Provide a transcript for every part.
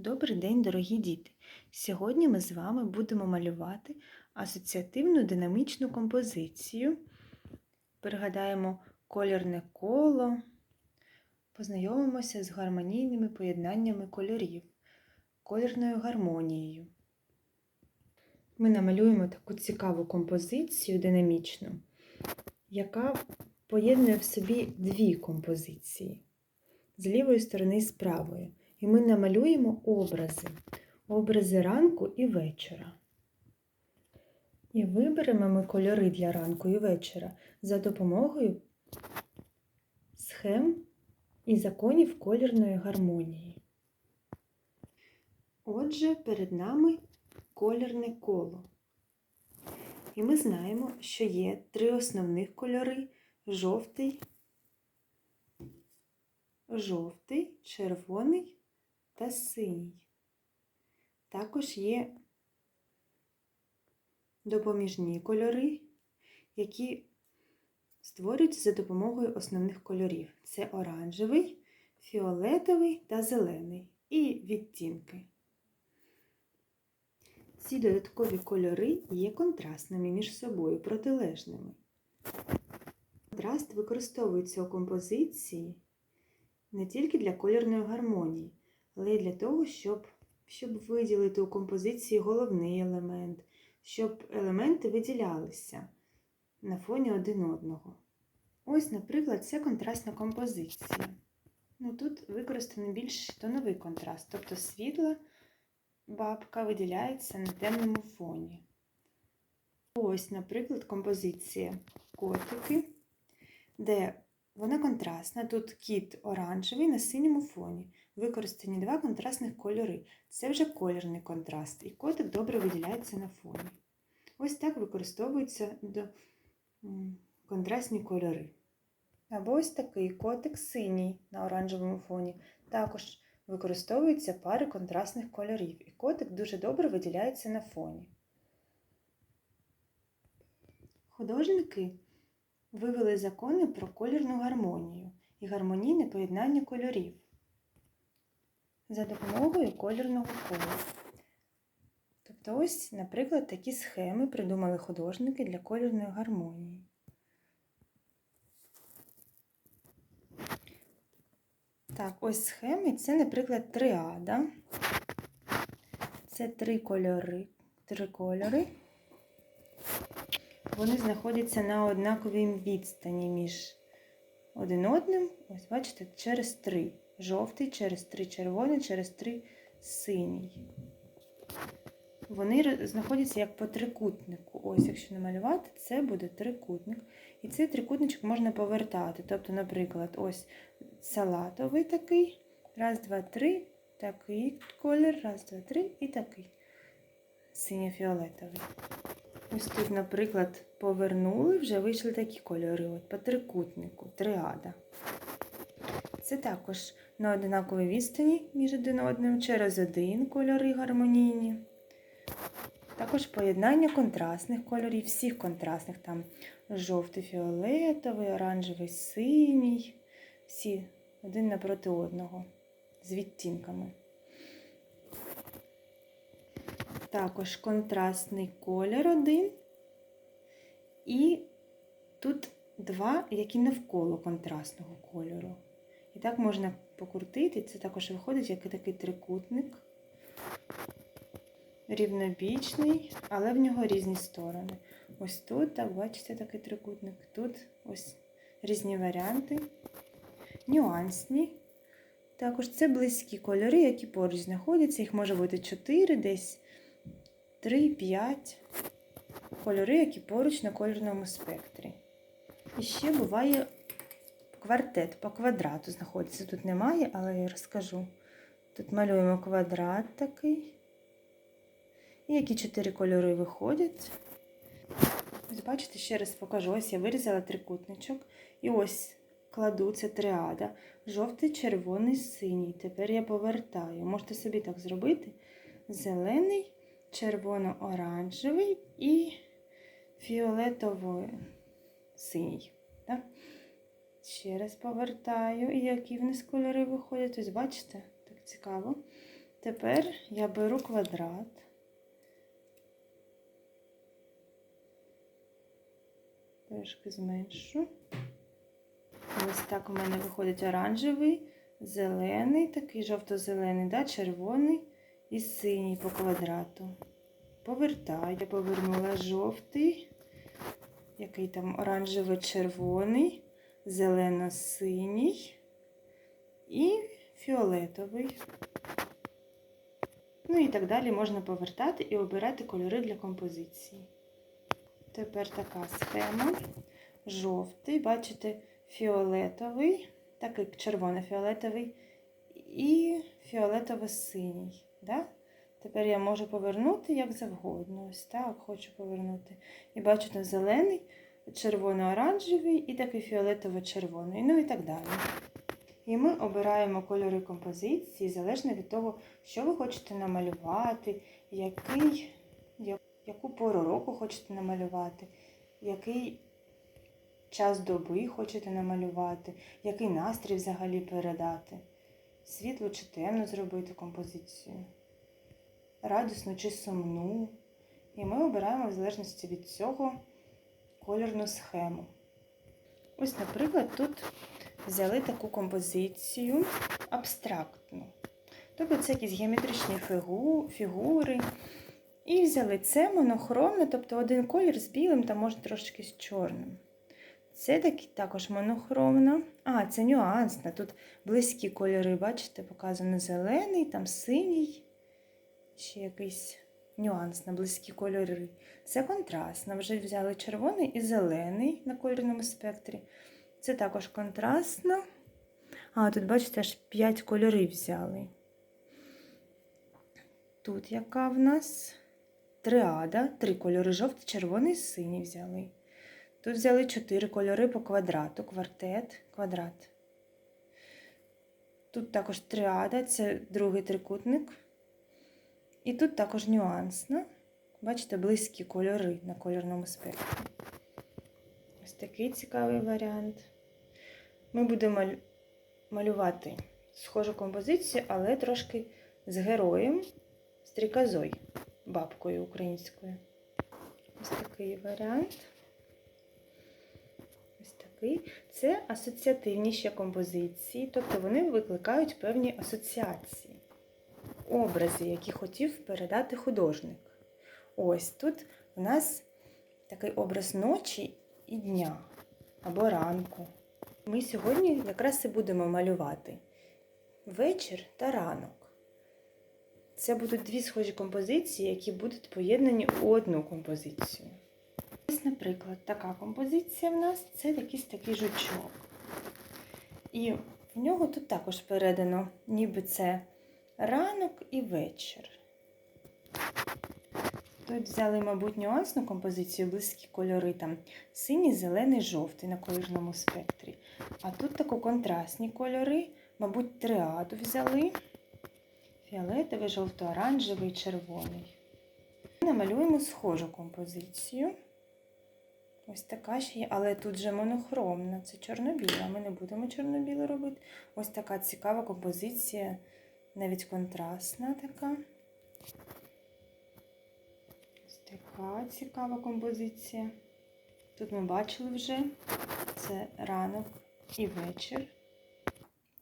Добрий день, дорогі діти! Сьогодні ми з вами будемо малювати асоціативну динамічну композицію. Пригадаємо колірне коло, познайомимося з гармонійними поєднаннями кольорів, колірною гармонією. Ми намалюємо таку цікаву композицію динамічну, яка поєднує в собі дві композиції з лівої сторони і з правої. І ми намалюємо образи, образи ранку і вечора. І виберемо ми кольори для ранку і вечора за допомогою схем і законів колірної гармонії. Отже, перед нами колірне коло. І ми знаємо, що є три основних кольори жовтий, жовтий, червоний та синій. Також є допоміжні кольори, які створюються за допомогою основних кольорів. Це оранжевий, фіолетовий та зелений і відтінки. Ці додаткові кольори є контрастними між собою, протилежними. Контраст використовується у композиції не тільки для колірної гармонії, але й для того, щоб, щоб виділити у композиції головний елемент, щоб елементи виділялися на фоні один одного. Ось, наприклад, це контрастна композиція. Ну, Тут використаний більш тоновий контраст, тобто світла бабка виділяється на темному фоні. Ось, наприклад, композиція котики, де вона контрастна. Тут кіт оранжевий на синьому фоні. Використані два контрастних кольори. Це вже колірний контраст, і котик добре виділяється на фоні. Ось так використовуються до контрастні кольори. Або ось такий котик синій на оранжевому фоні. Також використовуються пари контрастних кольорів, і котик дуже добре виділяється на фоні. Художники вивели закони про колірну гармонію і гармонійне поєднання кольорів за допомогою колірного кола. Тобто, ось, наприклад, такі схеми придумали художники для колірної гармонії. Так, ось схеми це, наприклад, триада. Це три кольори, три кольори. Вони знаходяться на однаковій відстані між один одним. Ось, бачите, через три. Жовтий, через три червоний, через три синій. Вони знаходяться як по трикутнику. Ось, якщо намалювати, це буде трикутник. І цей трикутничок можна повертати. Тобто, наприклад, ось салатовий такий. Раз, два, три, такий колір, раз, два, три і такий. Синьо-фіолетовий. Ось тут, наприклад, повернули, вже вийшли такі кольори. От по трикутнику, триада. Це також на одинаковій відстані між один одним через один кольори гармонійні. Також поєднання контрастних кольорів, всіх контрастних, там жовтий, фіолетовий, оранжевий, синій, всі один напроти одного з відтінками. Також контрастний колір один. І тут два, які навколо контрастного кольору. І так можна покрутити, це також виходить як такий трикутник, рівнобічний, але в нього різні сторони. Ось тут, так, бачите, такий трикутник, тут ось різні варіанти, нюансні. Також це близькі кольори, які поруч знаходяться. Їх може бути 4, десь 3-5 кольори, які поруч на кольорному спектрі. І ще буває квартет по квадрату знаходиться. Тут немає, але я розкажу. Тут малюємо квадрат такий. І які чотири кольори виходять. Ось, бачите, ще раз покажу. Ось я вирізала трикутничок. І ось кладу це триада. Жовтий, червоний, синій. Тепер я повертаю. Можете собі так зробити. Зелений, червоно-оранжевий і фіолетовий синій. Так? Ще раз повертаю, і які в нас кольори виходять. Ось бачите, так цікаво. Тепер я беру квадрат. Трошки зменшу. Ось так у мене виходить оранжевий, зелений, такий жовто-зелений, да, червоний і синій по квадрату. Повертаю. Я повернула жовтий, який там оранжево-червоний, зелено-синій і фіолетовий. Ну і так далі можна повертати і обирати кольори для композиції. Тепер така схема. Жовтий, бачите, фіолетовий, так як червоно-фіолетовий, і фіолетово-синій. Да? Тепер я можу повернути як завгодно. Ось так хочу повернути. І бачите, зелений, червоно-оранжевий і такий фіолетово-червоний. Ну і так далі. І ми обираємо кольори композиції залежно від того, що ви хочете намалювати, який, яку пору року хочете намалювати, який час доби хочете намалювати, який настрій взагалі передати. Світло чи темно зробити композицію, радісну чи сумну. І ми обираємо в залежності від цього кольорну схему. Ось, наприклад, тут взяли таку композицію абстрактну. Тобто це якісь геометричні фігу- фігури. І взяли це монохромне, тобто один колір з білим та може трошки з чорним. Це такі також монохромно. А, це нюансна. Тут близькі кольори, бачите, показано зелений, там синій, ще якийсь нюанс на близькі кольори. Це контрастно. Вже взяли червоний і зелений на кольорному спектрі. Це також контрастно. А, тут, бачите, аж 5 кольорів взяли. Тут яка в нас триада, три кольори жовтий, червоний, синій взяли. Тут взяли чотири кольори по квадрату, квартет, квадрат. Тут також триада, це другий трикутник. І тут також нюансно. Бачите, близькі кольори на кольорному спектрі. Ось такий цікавий варіант. Ми будемо малювати схожу композицію, але трошки з героєм, стріказой, бабкою українською. Ось такий варіант. Ось такий. Це асоціативні ще композиції, тобто вони викликають певні асоціації, образи, які хотів передати художник. Ось тут у нас такий образ ночі і дня або ранку. Ми сьогодні якраз і будемо малювати вечір та ранок. Це будуть дві схожі композиції, які будуть поєднані у одну композицію. Ось, наприклад, така композиція в нас це якийсь такий жучок. І в нього тут також передано, ніби це ранок і вечір. Тут взяли, мабуть, нюансну композицію, близькі кольори, там синій, зелений, жовтий на кольорному спектрі. А тут тако контрастні кольори, мабуть, триаду взяли. Фіолетовий, жовто-оранжевий, червоний. Намалюємо схожу композицію. Ось така ще є, але тут же монохромна. Це чорно-біла. Ми не будемо чорно-біле робити. Ось така цікава композиція, навіть контрастна така. Ось така цікава композиція. Тут ми бачили вже це ранок і вечір.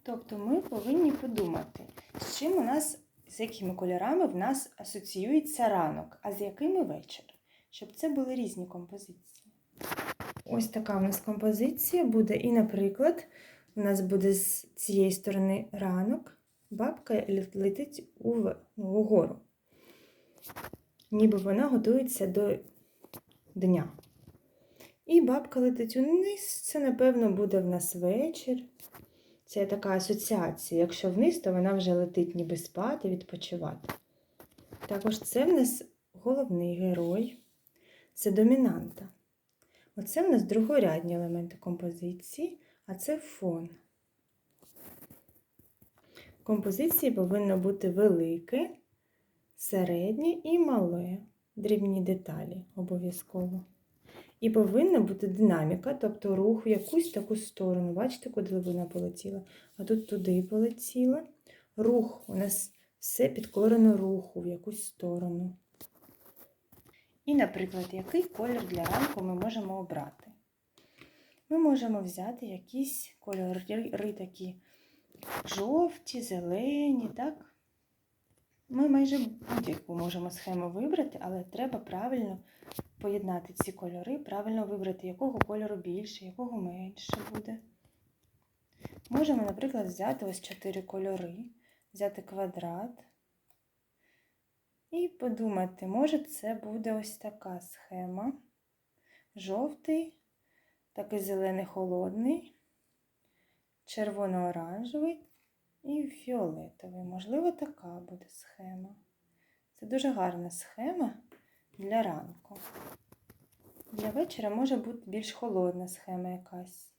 Тобто ми повинні подумати, з чим у нас, з якими кольорами в нас асоціюється ранок, а з якими вечір, щоб це були різні композиції. Ось така в нас композиція буде. І, наприклад, у нас буде з цієї сторони ранок, бабка летить у, ну, угору. Ніби вона готується до дня. І бабка летить униз, це, напевно, буде в нас вечір. Це така асоціація. Якщо вниз, то вона вже летить ніби спати, відпочивати. Також це в нас головний герой, це домінанта. Оце в нас другорядні елементи композиції, а це фон. Композиції повинно бути велике, середнє і мале, дрібні деталі обов'язково. І повинна бути динаміка, тобто рух в якусь таку сторону. Бачите, куди вона полетіла? А тут туди полетіла. Рух у нас все підкорено руху в якусь сторону. І, наприклад, який колір для ранку ми можемо обрати? Ми можемо взяти якісь кольори такі жовті, зелені, так? Ми майже будь-яку можемо схему вибрати, але треба правильно поєднати ці кольори, правильно вибрати, якого кольору більше, якого менше буде. Можемо, наприклад, взяти ось чотири кольори, взяти квадрат і подумати, може, це буде ось така схема. Жовтий, такий зелений холодний, червоно-оранжевий і фіолетовий. Можливо, така буде схема. Це дуже гарна схема для ранку. Для вечора може бути більш холодна схема якась.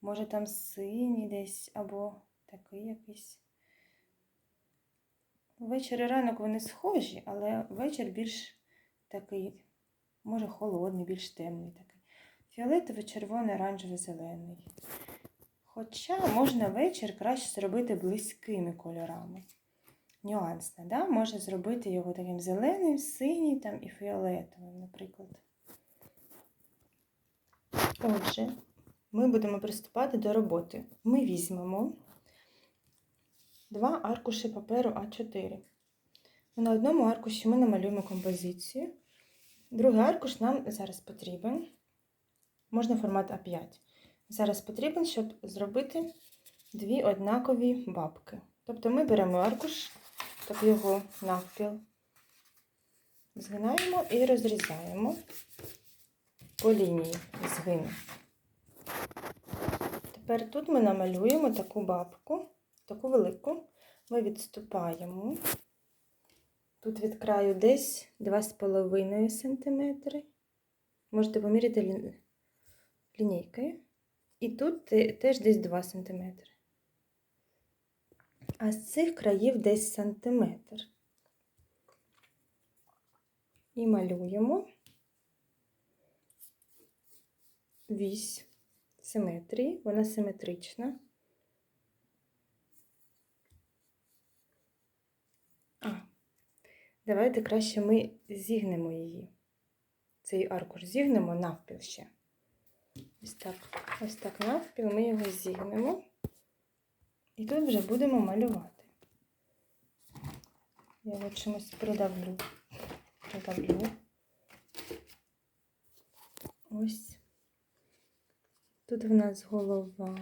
Може там синій десь або такий якийсь. Вечір і ранок вони схожі, але вечір більш такий, може, холодний, більш темний такий. Фіолетовий, червоний, оранжевий, зелений. Хоча можна вечір краще зробити близькими кольорами. Нюансно, да? Може зробити його таким зеленим, синім там, і фіолетовим, наприклад. Отже, ми будемо приступати до роботи. Ми візьмемо два аркуші паперу А4. На одному аркуші ми намалюємо композицію. Другий аркуш нам зараз потрібен. Можна формат А5. Зараз потрібен, щоб зробити дві однакові бабки. Тобто ми беремо аркуш, так його навпіл, згинаємо і розрізаємо по лінії згину. Тепер тут ми намалюємо таку бабку, таку велику. Ми відступаємо. Тут від краю десь 2,5 см. Можете поміряти лінійкою. І тут теж десь 2 см. А з цих країв десь сантиметр. І малюємо вісь симетрії, вона симетрична. А, давайте краще ми зігнемо її. Цей аркуш зігнемо навпіл ще. Ось так, ось так навпіл ми його зігнемо. І тут вже будемо малювати. Я його чимось придавлю. Придавлю. Ось. Тут в нас голова.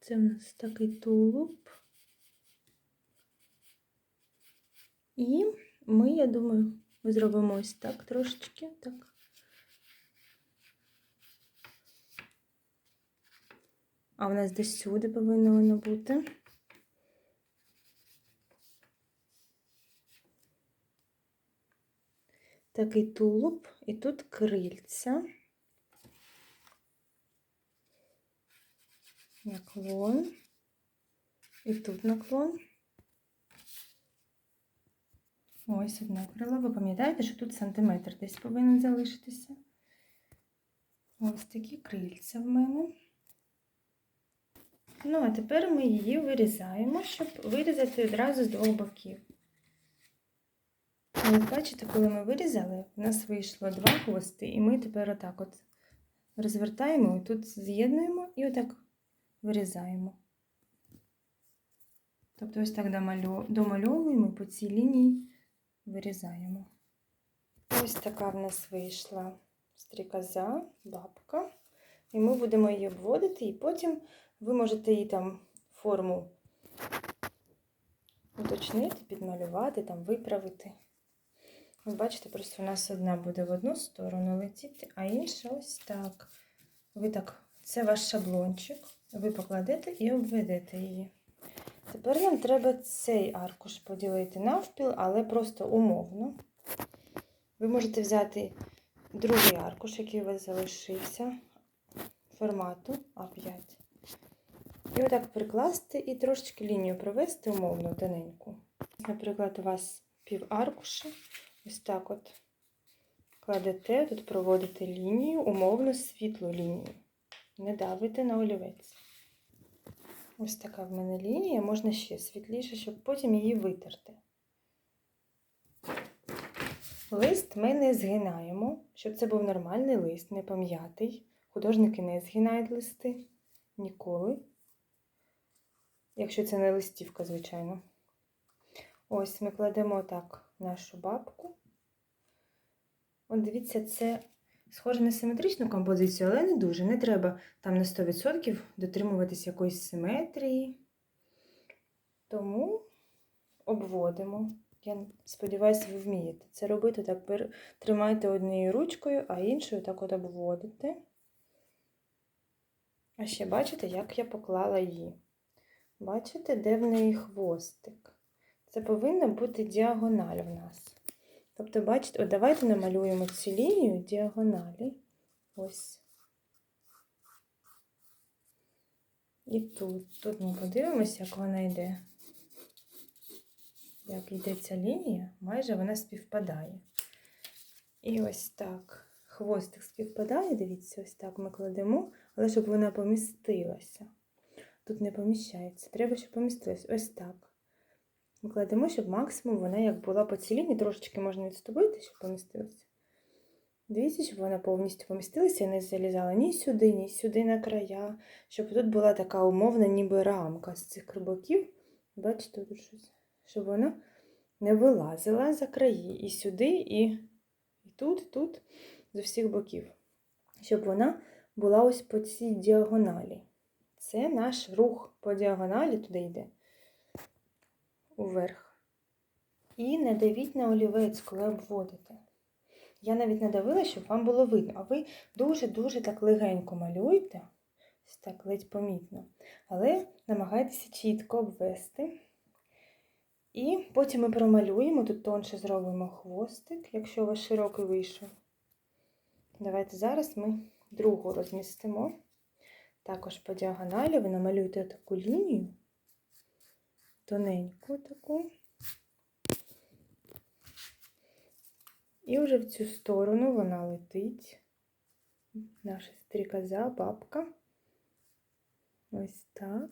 Це в нас такий тулуб. І ми, я думаю, ми зробимо ось так трошечки, так. А в нас десь сюди повинно воно бути. Такий тулуб, і тут крильця. Наклон. І тут наклон. Ось одне крило. Ви пам'ятаєте, що тут сантиметр десь повинен залишитися. Ось такі крильця в мене. Ну, а тепер ми її вирізаємо, щоб вирізати одразу з двох боків. Але бачите, коли ми вирізали, у нас вийшло два хвости, і ми тепер отак от розвертаємо, і тут з'єднуємо і отак вирізаємо. Тобто ось так домальовуємо по цій лінії вирізаємо. Ось така в нас вийшла стрікоза, бабка. І ми будемо її обводити, і потім ви можете її там форму уточнити, підмалювати, там виправити. Ви бачите, просто у нас одна буде в одну сторону летіти, а інша ось так. Ви так, це ваш шаблончик, ви покладете і обведете її. Тепер нам треба цей аркуш поділити навпіл, але просто умовно. Ви можете взяти другий аркуш, який у вас залишився, формату А5. І отак прикласти і трошечки лінію провести умовно тоненьку. Наприклад, у вас пів аркуша. Ось так от кладете, тут проводите лінію, умовно світлу лінію. Не давите на олівець. Ось така в мене лінія, можна ще світліше, щоб потім її витерти. Лист ми не згинаємо, щоб це був нормальний лист, не пом'ятий. Художники не згинають листи ніколи. Якщо це не листівка, звичайно. Ось ми кладемо так нашу бабку. От дивіться, це схоже на симетричну композицію, але не дуже. Не треба там на 100% дотримуватись якоїсь симетрії. Тому обводимо. Я сподіваюся, ви вмієте це робити. Так, тримайте однією ручкою, а іншою так от обводите. А ще бачите, як я поклала її. Бачите, де в неї хвостик? Це повинна бути діагональ в нас. Тобто, бачите, давайте намалюємо цю лінію діагоналі. Ось. І тут. Тут ми подивимося, як вона йде. Як йде ця лінія, майже вона співпадає. І ось так. Хвостик співпадає, дивіться, ось так ми кладемо, але щоб вона помістилася. Тут не поміщається. Треба, щоб помістилась. Ось так. Ми кладемо, щоб максимум вона як була по цій лінії, трошечки можна відступити, щоб помістилася. Дивіться, щоб вона повністю помістилася і не залізала ні сюди, ні сюди на края, щоб тут була така умовна ніби рамка з цих боків. Бачите, тут щось. Щоб вона не вилазила за краї і сюди, і, і тут, і тут, з усіх боків. Щоб вона була ось по цій діагоналі. Це наш рух по діагоналі туди йде уверх. І не давіть на олівець, коли обводите. Я навіть не давила, щоб вам було видно. А ви дуже-дуже так легенько малюєте, так ледь помітно. Але намагайтеся чітко обвести. І потім ми промалюємо, тут тонше зробимо хвостик, якщо у вас широкий вийшов. Давайте зараз ми другу розмістимо. Також по діагоналі ви намалюєте таку лінію, тоненьку таку. І вже в цю сторону вона летить. Наша стрікоза, бабка. Ось так.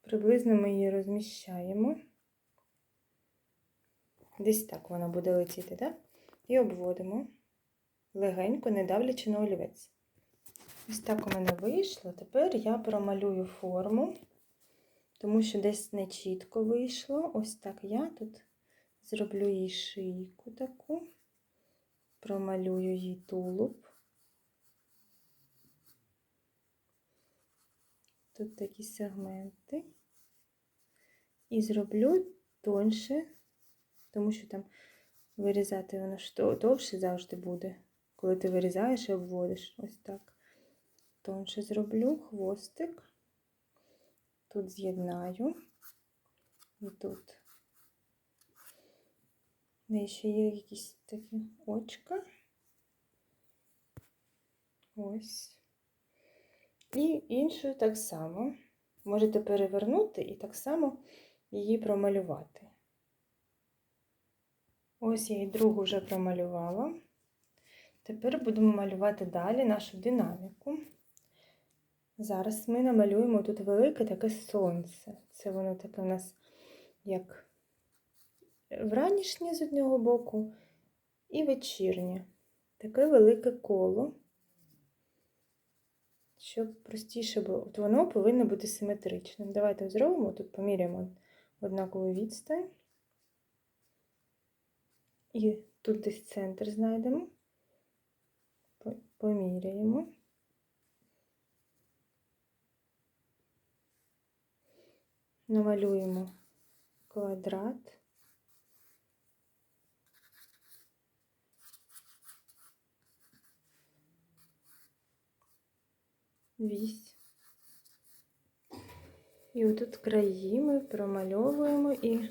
Приблизно ми її розміщаємо. Десь так вона буде летіти, так? І обводимо легенько, не давлячи на олівець. Ось так у мене вийшло. Тепер я промалюю форму, тому що десь не чітко вийшло. Ось так я тут зроблю їй шийку таку, промалюю їй тулуб. Тут такі сегменти. І зроблю тоньше, тому що там вирізати воно довше завжди буде, коли ти вирізаєш і обводиш. Ось так. Тонше зроблю хвостик. Тут з'єднаю. І тут. Неї ще є якісь такі очка. Ось. І іншу так само. Можете перевернути і так само її промалювати. Ось я і другу вже промалювала. Тепер будемо малювати далі нашу динаміку. Зараз ми намалюємо тут велике таке сонце. Це воно таке у нас як вранішнє з одного боку і вечірнє. Таке велике коло. Щоб простіше було. От воно повинно бути симетричним. Давайте зробимо, тут поміряємо однакову відстань. І тут десь центр знайдемо, поміряємо. Намалюємо квадрат. Вісь. І отут краї ми промальовуємо і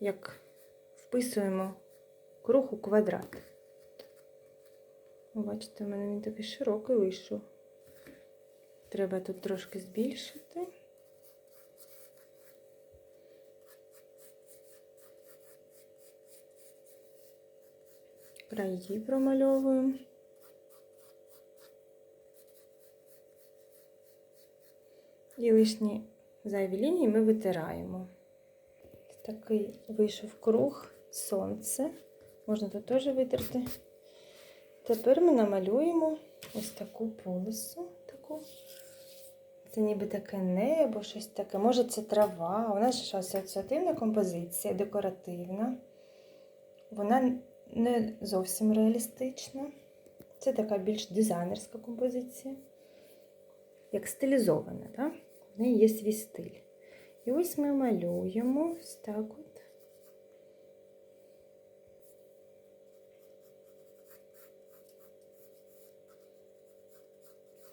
як вписуємо круг у квадрат. Бачите, в мене він такий широкий вийшов. Треба тут трошки збільшити. Краї промальовуємо. І лишні зайві лінії ми витираємо. Такий вийшов круг, сонце. Можна тут теж витерти. Тепер ми намалюємо ось таку полосу. Таку. Це ніби таке небо, щось таке. Може, це трава. У нас ж асоціативна композиція, декоративна. Вона не зовсім реалістична. Це така більш дизайнерська композиція. Як стилізована, так? В неї є свій стиль. І ось ми малюємо ось так от.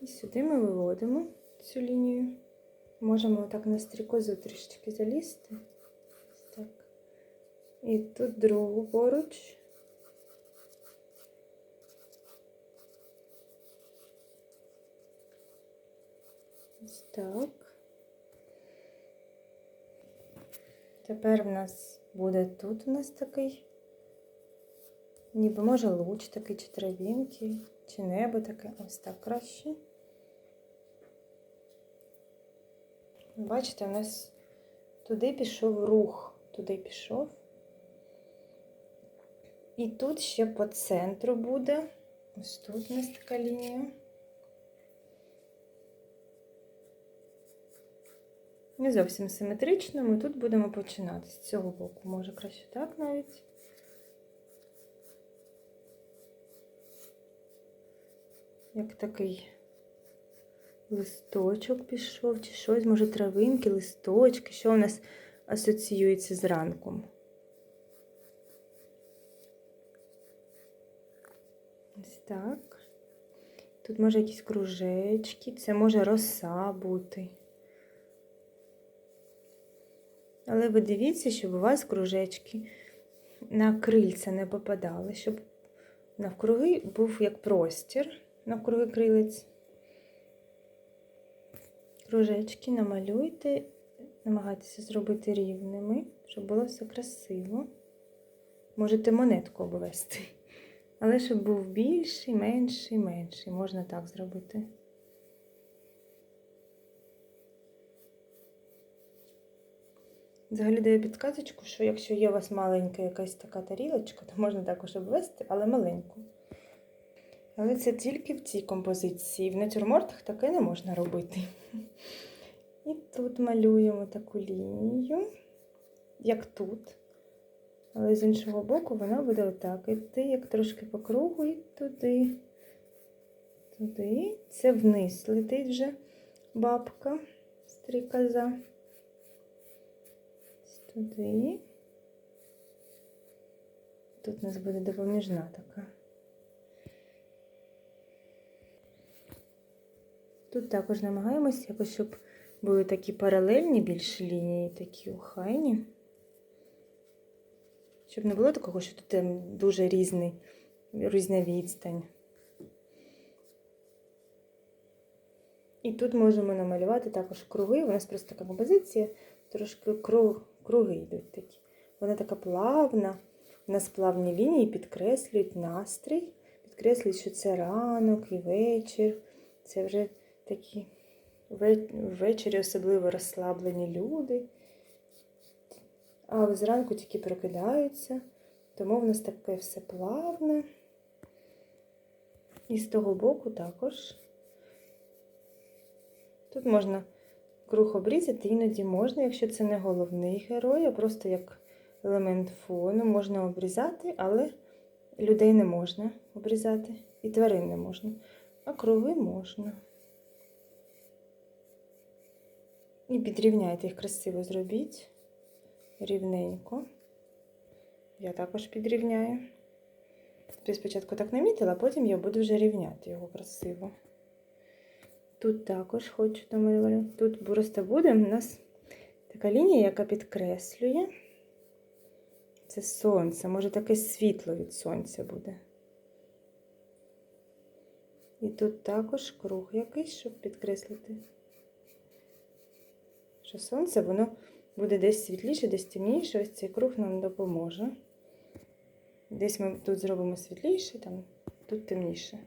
І сюди ми виводимо цю лінію. Можемо так на стрікозу трішечки залізти. Так. І тут другу поруч. Ось так. Тепер в нас буде тут у нас такий, ніби може луч такий, чи травінки, чи небо таке. Ось так краще. Бачите, у нас туди пішов рух, туди пішов. І тут ще по центру буде. Ось тут у нас така лінія. Не зовсім симетрично, ми тут будемо починати з цього боку. Може краще так навіть. Як такий листочок пішов, чи щось, може травинки, листочки, що у нас асоціюється з ранком. Ось так. Тут може якісь кружечки, це може роса бути. Але ви дивіться, щоб у вас кружечки на крильця не попадали, щоб навкруги був як простір навкруги крилець. Кружечки намалюйте, намагайтеся зробити рівними, щоб було все красиво. Можете монетку обвести. Але щоб був більший, менший, менший. Можна так зробити. Взагалі даю підказочку, що якщо є у вас маленька якась така тарілочка, то можна також обвести, але маленьку. Але це тільки в цій композиції. В натюрмортах таке не можна робити. І тут малюємо таку лінію, як тут. Але з іншого боку вона буде отак. Іти, як трошки по кругу, і туди, туди. Це вниз летить вже бабка, стрікоза. Туди. Тут у нас буде допоміжна така. Тут також намагаємося якось, щоб були такі паралельні більше лінії, такі охайні. Щоб не було такого, що тут ем, дуже різний, різна відстань. І тут можемо намалювати також круги. У нас просто така композиція, трошки круг, круги йдуть такі. Вона така плавна. У нас плавні лінії підкреслюють настрій, підкреслюють, що це ранок і вечір. Це вже такі ввечері особливо розслаблені люди. А зранку тільки прокидаються, тому в нас таке все плавне. І з того боку також. Тут можна круг обрізати, іноді можна, якщо це не головний герой, а просто як елемент фону, можна обрізати, але людей не можна обрізати. І тварин не можна. А круги можна. І підрівняйте їх красиво зробіть. Рівненько. Я також підрівняю. Тобто спочатку так намітила, потім я буду вже рівняти його красиво. Тут також хочу намалювати. Тут просто буде у нас така лінія, яка підкреслює. Це сонце, може таке світло від сонця буде. І тут також круг якийсь, щоб підкреслити що сонце воно буде десь світліше, десь темніше. Ось цей круг нам допоможе. Десь ми тут зробимо світліше, там, тут темніше.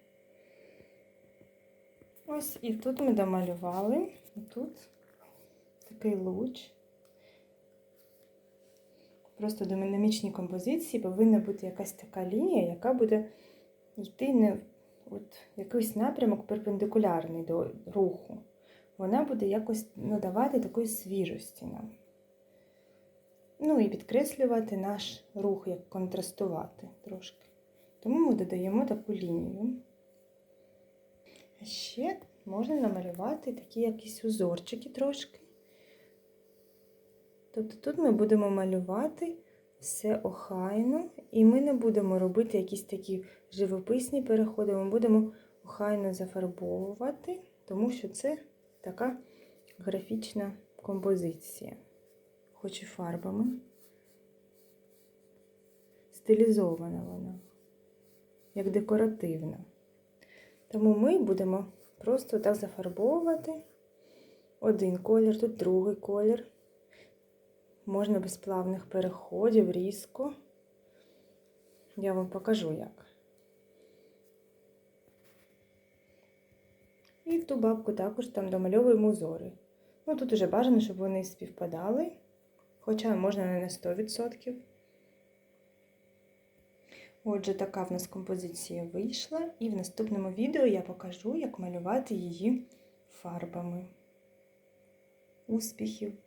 Ось і тут ми домалювали. Тут такий луч. Просто в динамічній композиції повинна бути якась така лінія, яка буде йти не от якийсь напрямок перпендикулярний до руху. Вона буде якось надавати такої свіжості нам. Ну і підкреслювати наш рух, як контрастувати трошки. Тому ми додаємо таку лінію. Ще можна намалювати такі якісь узорчики трошки. Тобто тут ми будемо малювати все охайно, і ми не будемо робити якісь такі живописні переходи, ми будемо охайно зафарбовувати, тому що це така графічна композиція, хоч і фарбами. Стилізована вона, як декоративна. Тому ми будемо просто так зафарбовувати один колір, тут другий колір. Можна без плавних переходів, різко. Я вам покажу як. І в ту бабку також там домальовуємо узори. Ну, тут уже бажано, щоб вони співпадали, хоча можна не на 100%. Отже, така в нас композиція вийшла, і в наступному відео я покажу, як малювати її фарбами. Успіхів!